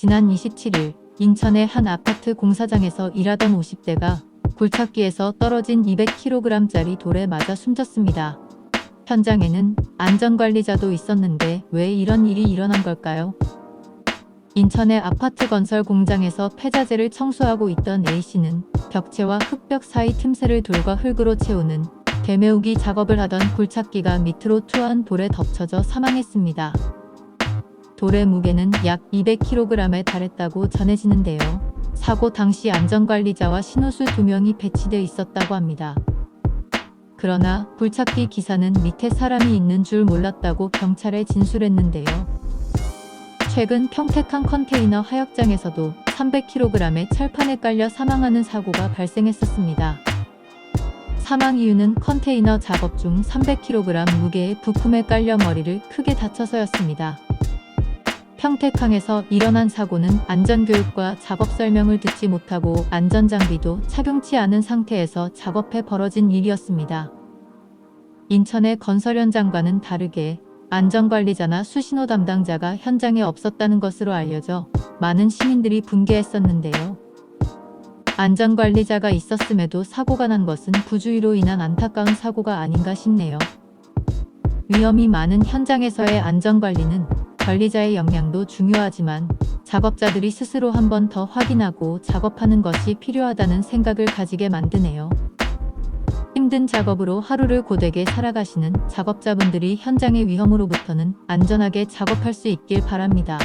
지난 27일 인천의 한 아파트 공사장에서 일하던 50대가 굴착기에서 떨어진 200kg짜리 돌에 맞아 숨졌습니다. 현장에는 안전관리자도 있었는데 왜 이런 일이 일어난 걸까요? 인천의 아파트 건설 공장에서 폐자재를 청소하고 있던 A씨는 벽체와 흙벽 사이 틈새를 돌과 흙으로 채우는 되메우기 작업을 하던 굴착기가 밑으로 투한 돌에 덮쳐져 사망했습니다. 돌의 무게는 약 200kg에 달했다고 전해지는데요. 사고 당시 안전관리자와 신호수 두 명이 배치돼 있었다고 합니다. 그러나 굴착기 기사는 밑에 사람이 있는 줄 몰랐다고 경찰에 진술했는데요. 최근 평택항 컨테이너 하역장에서도 300kg의 철판에 깔려 사망하는 사고가 발생했었습니다. 사망 이유는 컨테이너 작업 중 300kg 무게의 부품에 깔려 머리를 크게 다쳐서였습니다. 평택항에서 일어난 사고는 안전교육과 작업 설명을 듣지 못하고 안전장비도 착용치 않은 상태에서 작업해 벌어진 일이었습니다. 인천의 건설 현장과는 다르게 안전관리자나 수신호 담당자가 현장에 없었다는 것으로 알려져 많은 시민들이 분개했었는데요. 안전관리자가 있었음에도 사고가 난 것은 부주의로 인한 안타까운 사고가 아닌가 싶네요. 위험이 많은 현장에서의 안전관리는 관리자의 역량도 중요하지만 작업자들이 스스로 한 번 더 확인하고 작업하는 것이 필요하다는 생각을 가지게 만드네요. 힘든 작업으로 하루를 고되게 살아가시는 작업자분들이 현장의 위험으로부터는 안전하게 작업할 수 있길 바랍니다.